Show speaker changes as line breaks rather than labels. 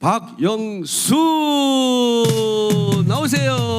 박영수 나오세요.